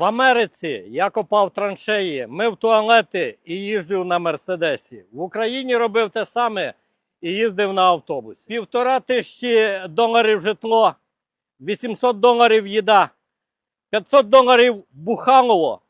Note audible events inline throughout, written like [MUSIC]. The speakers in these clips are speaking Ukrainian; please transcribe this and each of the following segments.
В Америці я копав траншеї, мив туалети і їздив на Мерседесі. В Україні робив те саме і їздив на автобусі. Півтора тисячі доларів житло, 800 доларів їда, 500 доларів бухалово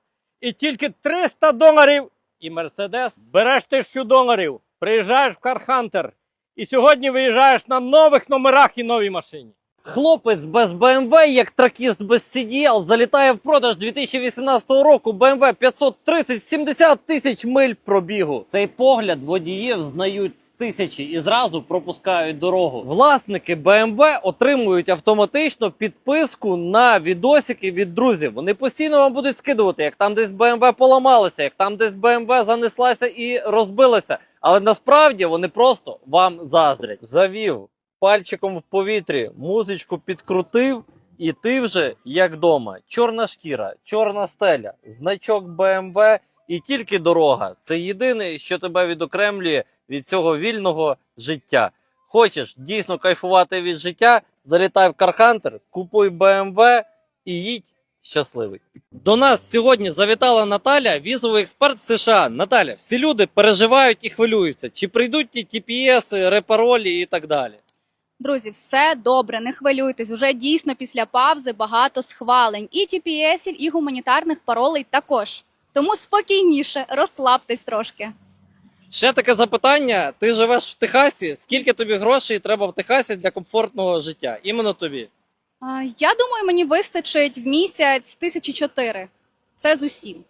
і тільки 300 доларів і Мерседес. Береш тисячу доларів, приїжджаєш в Кархантер і сьогодні виїжджаєш на нових номерах і новій машині. Хлопець без BMW, як тракіст без CDL, залітає в продаж 2018 року BMW 530 70 тисяч миль пробігу. Цей погляд водіїв знають тисячі і зразу пропускають дорогу. Власники BMW отримують автоматично підписку на відосики від друзів. Вони постійно вам будуть скидувати, як там десь BMW поламалася, як там десь BMW занеслася і розбилася. Але насправді вони просто вам заздрять. Завів пальчиком в повітрі, музичку підкрутив, і ти вже як дома. Чорна шкіра, чорна стеля, значок BMW і тільки дорога. Це єдине, що тебе відокремлює від цього вільного життя. Хочеш дійсно кайфувати від життя? Залітай в Кархантер, купуй BMW і їдь щасливий. До нас сьогодні завітала Наталя, візовий експерт США. Наталя, всі люди переживають і хвилюються, чи прийдуть ті TPS, репаролі і так далі. Друзі, все добре, не хвилюйтесь. Уже дійсно після павзи багато схвалень і TPS-ів, і гуманітарних паролей також. Тому спокійніше, розслабтесь трошки. Ще таке запитання: ти живеш в Техасі? Скільки тобі грошей треба в Техасі для комфортного життя? Іменно тобі. А, Я думаю, мені вистачить в місяць тисячі чотири. Це з усім.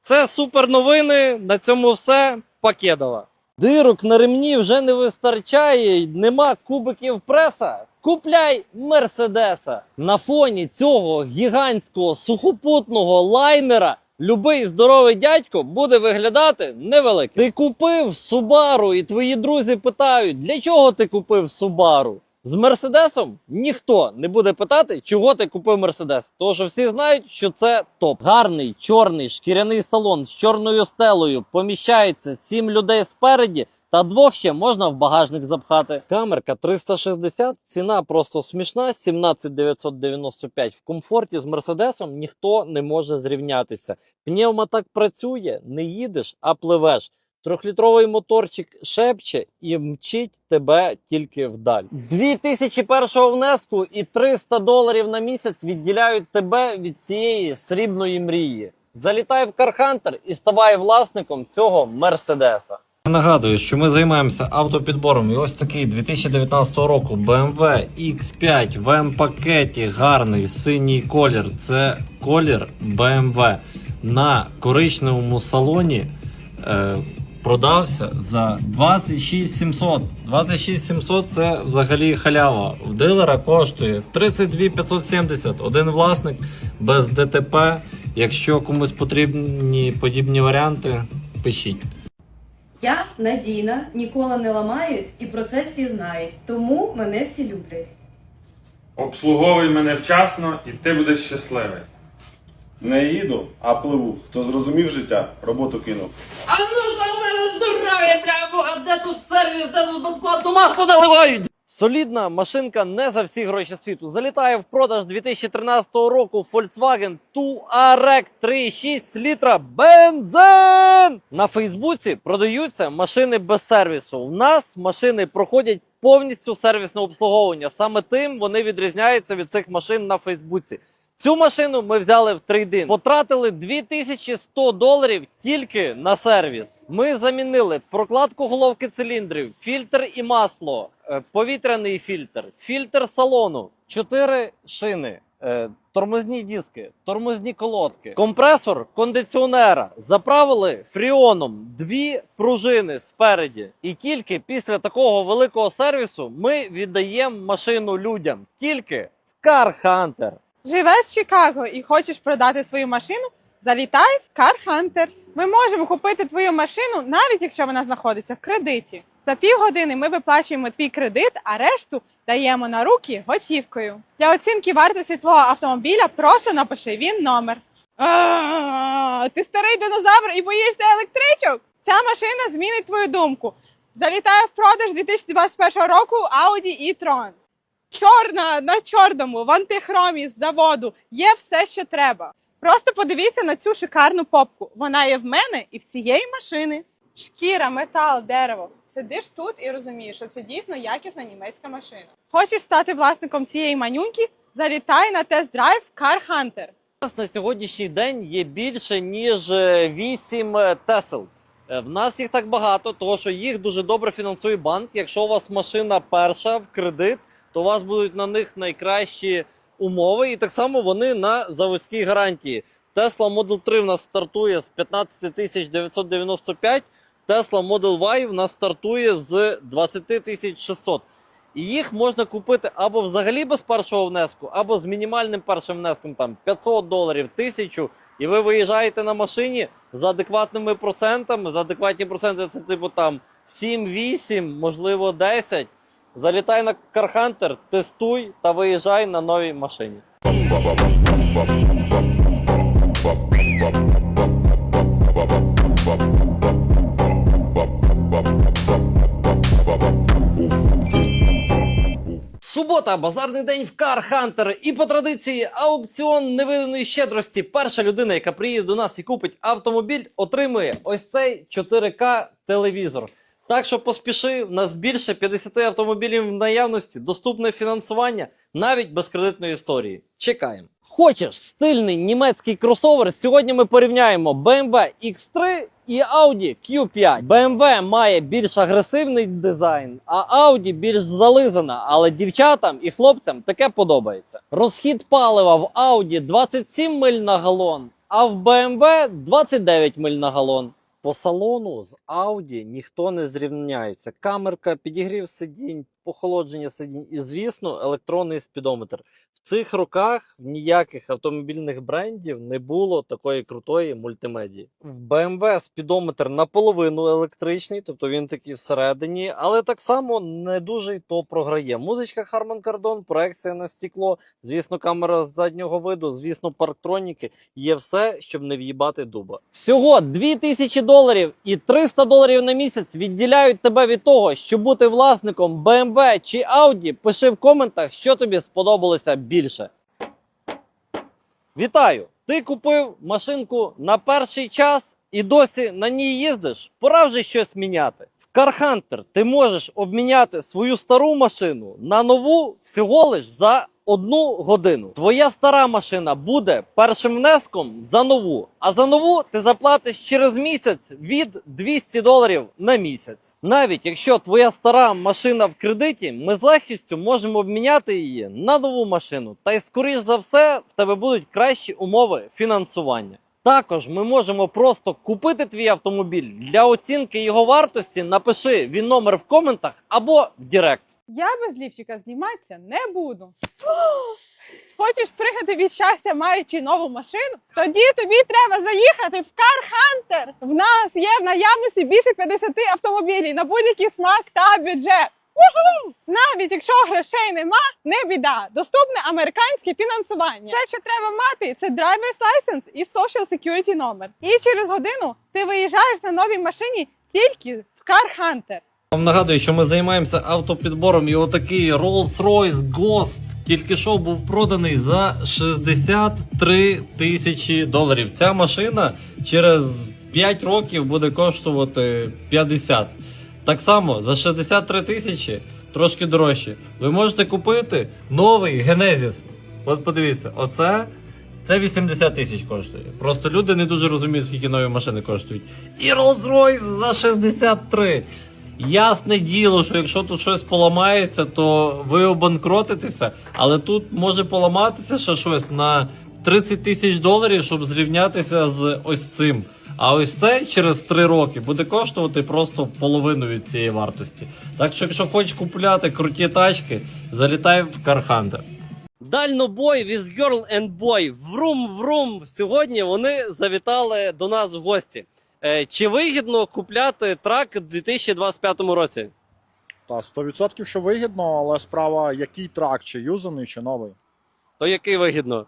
Це супер новини. На цьому все. Покедова. Дирок на ремні вже не вистачає, нема кубиків преса. Купляй Мерседеса. На фоні цього гігантського сухопутного лайнера любий здоровий дядько буде виглядати невеликим. Ти купив Субару, і твої друзі питають, для чого ти купив Субару? З Мерседесом ніхто не буде питати, чого ти купив Мерседес. Тому що всі знають, що це топ. Гарний чорний шкіряний салон з чорною стелею поміщається сім людей спереді. Та двох ще можна в багажник запхати. Камерка 360, ціна просто смішна. 17995 в комфорті з мерседесом ніхто не може зрівнятися. Пневма так працює, не їдеш, а пливеш. Трьохлітровий моторчик шепче і мчить тебе тільки вдаль. 2001 внеску і 300 доларів на місяць відділяють тебе від цієї срібної мрії. Залітай в Кархантер і ставай власником цього мерседеса. Нагадую, що ми займаємося автопідбором. І ось такий 2019 року BMW X5 в М-пакеті, гарний синій колір. Це колір BMW на коричневому салоні. Е, продався за 26 700. 26 700 це взагалі халява. У дилера коштує 32 570. Один власник без ДТП. Якщо комусь потрібні подібні варіанти, пишіть. Я надійна, ніколи не ламаюсь, і про це всі знають. Тому мене всі люблять. Обслуговуй мене вчасно, і ти будеш щасливий. Не їду, а пливу. Хто зрозумів життя, роботу кинув. А ну за здоров'я, бля, де тут сервіс, де тут безплатну маску наливають? Солідна машинка не за всі гроші світу. Залітає в продаж 2013 року Volkswagen Touareg 3,6 літра бензин. На Фейсбуці продаються машини без сервісу. У нас машини проходять повністю сервісне обслуговування. Саме тим вони відрізняються від цих машин на Фейсбуці. Цю машину ми взяли в трейдин. Потратили 2100 доларів тільки на сервіс. Ми замінили прокладку головки циліндрів, фільтр і масло, е, повітряний фільтр, фільтр салону, 4 шини. е, Тормозні диски, тормозні колодки, компресор кондиціонера заправили фріоном дві пружини спереді. І тільки після такого великого сервісу ми віддаємо машину людям. Тільки в Car Hunter. Живеш в Чикаго і хочеш продати свою машину? Залітай в Car Hunter. Ми можемо купити твою машину, навіть якщо вона знаходиться в кредиті. За півгодини ми виплачуємо твій кредит, а решту даємо на руки готівкою. Для оцінки вартості твого автомобіля просто напиши він номер. Ти старий динозавр і боїшся електричок? Ця машина змінить твою думку. Залітає в продаж 2021 року Audi e-tron. Чорна на чорному в антихромі з заводу є все, що треба. Просто подивіться на цю шикарну попку. Вона є в мене і в цієї машини. Шкіра, метал, дерево. Сидиш тут і розумієш, що це дійсно якісна німецька машина. Хочеш стати власником цієї манюньки? Залітай на тест-драйв Car Hunter. У нас на сьогоднішній день є більше ніж 8 Тесел. Е, В нас їх так багато, тому що їх дуже добре фінансує банк. Якщо у вас машина перша в кредит, то у вас будуть на них найкращі умови, і так само вони на заводській гарантії. Tesla Model 3 в нас стартує з 15 тисяч 995, Tesla Model Y в нас стартує з 20 тисяч 600. І їх можна купити або взагалі без першого внеску, або з мінімальним першим внеском там 500 доларів, 1000, і ви виїжджаєте на машині з адекватними процентами. За адекватні проценти це типу там 7-8, можливо 10. Залітай на CarHunter, тестуй та виїжджай на новій машині. Субота, базарний день в Hunter. І по традиції аукціон невиданої щедрості. Перша людина, яка приїде до нас і купить автомобіль, отримує ось цей 4К телевізор. Так що поспіши, в нас більше 50 автомобілів в наявності, доступне фінансування, навіть без кредитної історії. Чекаємо. Хочеш стильний німецький кросовер? Сьогодні ми порівняємо BMW X3 і Audi Q5. BMW має більш агресивний дизайн, а Audi більш зализана, але дівчатам і хлопцям таке подобається. Розхід палива в Audi 27 миль на галон, а в BMW 29 миль на галон. По салону з Audi ніхто не зрівняється. Камерка, підігрів сидінь, похолодження сидінь і, звісно, електронний спідометр. В цих роках ніяких автомобільних брендів не було такої крутої мультимедії. В BMW спідометр наполовину електричний, тобто він такий всередині, але так само не дуже й то програє. Музичка Harman Kardon, проекція на стекло, звісно, камера з заднього виду, звісно, парктроніки. Є все, щоб не в'їбати дуба. Всього 2000 доларів і 300 доларів на місяць відділяють тебе від того, щоб бути власником BMW чи Audi. Пиши в коментах, що тобі сподобалося більше. Вітаю! Ти купив машинку на перший час і досі на ній їздиш. Пора вже щось міняти. В CarHunter ти можеш обміняти свою стару машину на нову всього лиш за одну годину. Твоя стара машина буде першим внеском за нову, а за нову ти заплатиш через місяць від 200 доларів на місяць. Навіть якщо твоя стара машина в кредиті, ми з легкістю можемо обміняти її на нову машину. Та й скоріш за все в тебе будуть кращі умови фінансування. Також ми можемо просто купити твій автомобіль для оцінки його вартості. Напиши він номер в коментах або в Директ. Я без лівчика зніматися не буду. [GASPS] Хочеш пригати від щастя, маючи нову машину? Тоді тобі треба заїхати в Car Hunter. В нас є в наявності більше 50 автомобілів на будь-який смак та бюджет. Уху! Навіть якщо грошей нема, не біда. Доступне американське фінансування. Все, що треба мати, це driver's license і social security номер. І через годину ти виїжджаєш на новій машині тільки в Car Hunter. Вам нагадую, що ми займаємося автопідбором, і отакий Rolls-Royce Ghost тільки що був проданий за 63 тисячі доларів. Ця машина через 5 років буде коштувати 50. Так само за 63 тисячі, трошки дорожче. Ви можете купити новий Genesis. От подивіться, оце. Це 80 тисяч коштує. Просто люди не дуже розуміють, скільки нові машини коштують. І Rolls-Royce за 63. Ясне діло, що якщо тут щось поламається, то ви обанкротитеся, але тут може поламатися ще щось на 30 тисяч доларів, щоб зрівнятися з ось цим. А ось це через 3 роки буде коштувати просто половину від цієї вартості. Так що, якщо хочеш купувати круті тачки, залітай в Кархантер. Дальнобой with Girl and Boy. Врум врум. Сьогодні вони завітали до нас в гості. Е, Чи вигідно купляти трак у 2025 році? Та 100% що вигідно, але справа який трак, чи юзаний, чи новий. То який вигідно?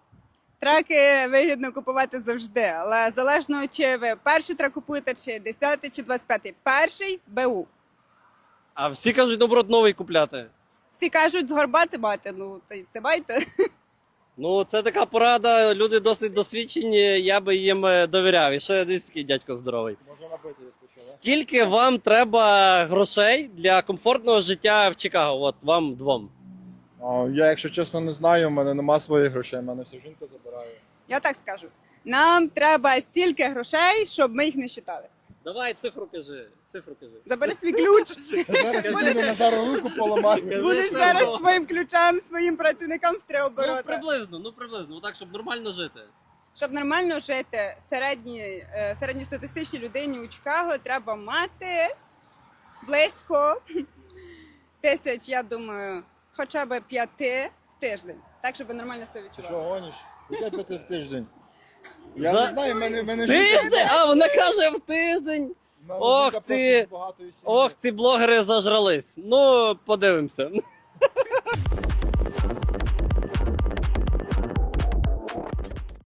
Траки вигідно купувати завжди, але залежно чи ви перший трак купуєте, чи 10 чи 25 Перший БУ. А всі кажуть, наоборот, новий купляти. Всі кажуть, з горба це бати. Ну та й це байте. Ну, це така порада, люди досить досвідчені, я би їм е, довіряв. І ще десь такий дядько здоровий. Можна набити, якщо що. Скільки вам треба грошей для комфортного життя в Чикаго? От вам двом. А, Я, якщо чесно, не знаю, в мене нема своїх грошей, в мене вся жінка забирає. Я так скажу. Нам треба стільки грошей, щоб ми їх не считали. Давай цифру кажи. Цифру кажи. Забери свій ключ. Зараз я Будеш- піду Назару руку поламаю. Будеш це зараз своїм ключам, своїм працівникам в три Ну, обороти. приблизно, ну приблизно, так, щоб нормально жити. Щоб нормально жити середній, е, середньостатистичній людині у Чикаго треба мати близько [LAUGHS] тисяч, я думаю, хоча б п'яти в тиждень. Так, щоб нормально себе Ти що відчували. гониш? Яке п'яти в тиждень? Я За- не знаю, в мене, в мене Тиждень? А, вона каже в тиждень. в мене Ох, жінка ти- сім'ї. Ох, ці блогери зажрались. Ну, подивимося.